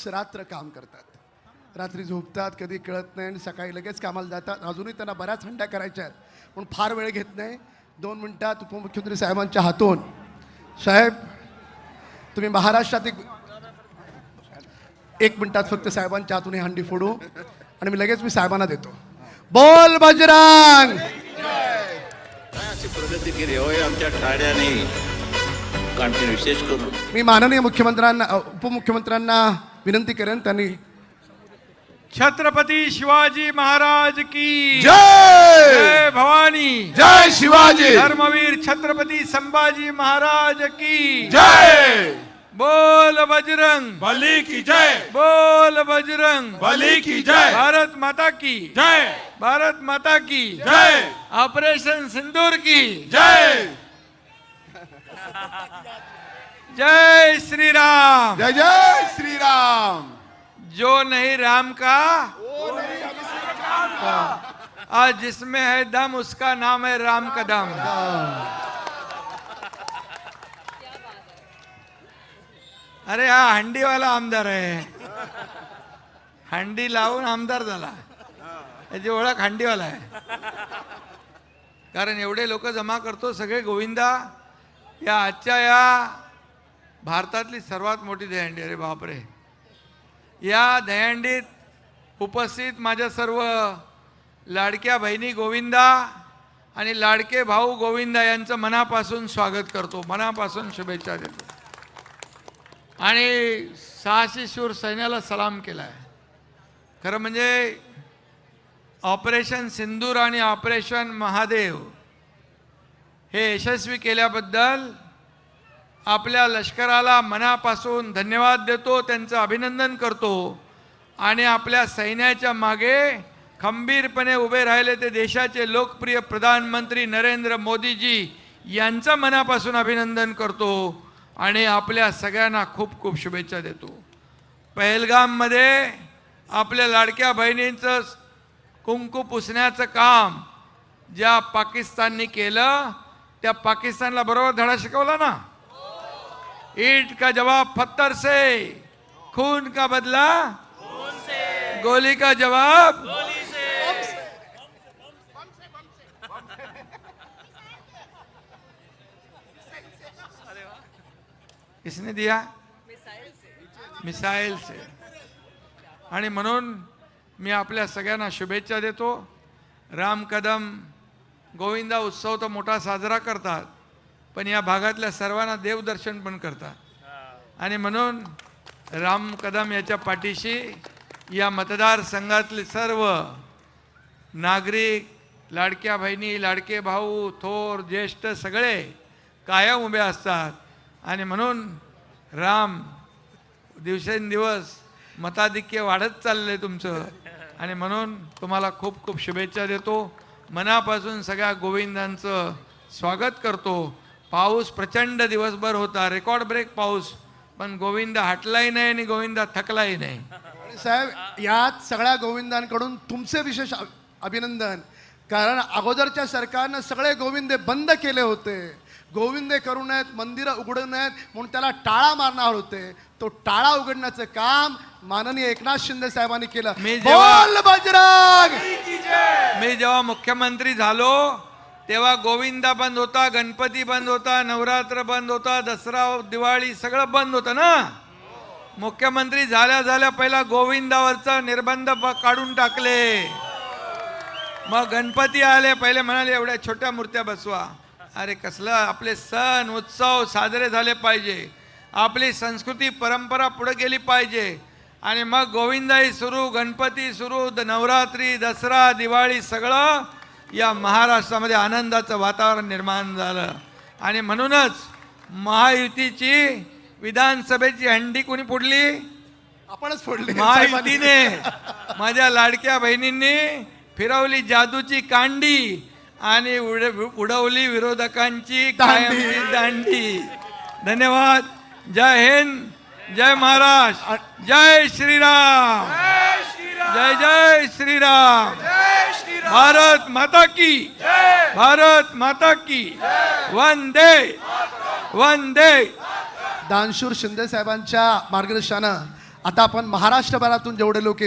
दिवस रात्र काम करतात. रात्री झोपतात कधी कळत नाही आणि सकाळी लगेच कामाला जातात. अजूनही त्यांना बऱ्याच हंड्या करायच्या आहेत पण फार वेळ घेत नाही. दोन मिनिटात उपमुख्यमंत्री साहेबांच्या हातून साहेब तुम्ही महाराष्ट्रात एक एक मिनिटात फक्त साहेबांच्या हातून ही हंडी फोडू आणि मी लगेच मी साहेबांना देतो. बोल बजरंग! अशी प्रगती केली? होय आमच्या ठाण्याने. आणखी विशेष करून. मी माननीय मुख्यमंत्र्यांना उपमुख्यमंत्र्यांना विनंती करेन त्यांनी छत्रपती शिवाजी महाराज की जय जय भवानी जय शिवाजी धर्मवीर छत्रपती संभाजी महाराज की जय बोल बजरंग बली की जय बोल बजरंग बली की जय भारत माता की जय भारत माता की जय ऑपरेशन सिंदूर की जय जय श्री राम जय जय राम जो नहीं राम का आज जिसमें है दम उसका नाम है राम कदम अरे हा हंडीवाला आमदार आहे हंडी लावून आमदार झाला। याची ओळख हंडीवाला आहे कारण एवढे लोक जमा करतो सगळे गोविंदा या आजच्या या भारतातली सर्वात मोठी दहीहंडी अरे बापरे. या दहंडीत उपस्थित माझ्या सर्व लाडक्या बहिणी गोविंदा आणि लाडके भाऊ गोविंदा यांचं मनापासून स्वागत करतो. मनापासून शुभेच्छा देतो. आणि सहाशे शूर सैन्याला सलाम केला आहे खरं म्हणजे ऑपरेशन सिंदूर आणि ऑपरेशन महादेव हे यशस्वी केल्याबद्दल आपल्या लष्कराला मनापासून धन्यवाद देतो त्यांचं अभिनंदन करतो. आणि आपल्या सैन्याच्या मागे खंबीरपणे उभे राहिले ते देशाचे लोकप्रिय प्रधानमंत्री नरेंद्र मोदीजी यांचं मनापासून अभिनंदन करतो आणि आपल्या सगळ्यांना खूप खूप शुभेच्छा देतो. पहलगाममध्ये आपल्या लाडक्या बहिणींचं कुंकू पुसण्याचं काम ज्या पाकिस्ताननी केलं त्या पाकिस्तानला बरोबर धडा शिकवला ना? ईट का जवाब पत्थर से खून का बदला गोली का जवाब किसने दिया? मिसाईल से। आणि म्हणून मी आपल्या सगळ्यांना शुभेच्छा देतो. राम कदम गोविंदा उत्सव तर मोठा साजरा करतात. पण या भागातल्या सर्वांना देवदर्शन पण करतात. आणि म्हणून राम कदम याच्या पाठीशी या मतदारसंघातले सर्व नागरिक लाडक्या बहिणी लाडके भाऊ थोर ज्येष्ठ सगळे कायम उभे असतात. आणि म्हणून राम दिवसेंदिवस मताधिक्य वाढत चाललंय तुमचं. आणि म्हणून तुम्हाला खूप खूप शुभेच्छा देतो. मनापासून सगळ्या गोविंदांचं स्वागत करतो. पाऊस प्रचंड दिवसभर होता. रेकॉर्ड ब्रेक पाऊस. पण गोविंदा हटलाही नाही आणि गोविंदा थकलाही नाही. साहेब यात सगळ्या गोविंदांकडून तुमचे विशेष अ- अभिनंदन. कारण अगोदरच्या सरकारनं सगळे गोविंदे बंद केले होते. गोविंदे करू नयेत मंदिरं उघडू नयेत म्हणून त्याला टाळा मारणार होते. तो टाळा उघडण्याचं काम माननीय एकनाथ शिंदे साहेबांनी केलं. मी जेव्हा- बोल बजरंग मी जेव्हा मुख्यमंत्री झालो तेव्हा गोविंदा बंद होता गणपती बंद होता नवरात्र बंद होता दसरा दिवाळी सगळं बंद होतं ना? मुख्यमंत्री झाल्या झाल्या पहिला गोविंदावरचा निर्बंध ब- काढून टाकले. मग गणपती आले पहिले म्हणाले एवढ्या छोट्या मूर्त्या बसवा. अरे कसलं आपले सण उत्सव साजरे झाले पाहिजे. आपली संस्कृती परंपरा पुढे गेली पाहिजे. आणि मग गोविंदाई सुरू गणपती सुरू द नवरात्री दसरा दिवाळी सगळं या महाराष्ट्रामध्ये आनंदाचं वातावरण निर्माण झालं. आणि म्हणूनच महायुतीची विधानसभेची हंडी कोणी फोडली? आपणच फोडले. महायुतीने. माझ्या लाडक्या बहिणींनी फिरवली जादूची कांडी आणि उड- उडवली विरोधकांची कायमची दांडी. धन्यवाद. जय हिंद जय महाराष्ट्र जय श्रीराम. जय जय श्रीराम. भारत माता की भारत माता की वंदे। वंदे। दानशूर शिंदे साहेबांच्या मार्गदर्शनानं आता आपण महाराष्ट्रभरातून जेवढे लोक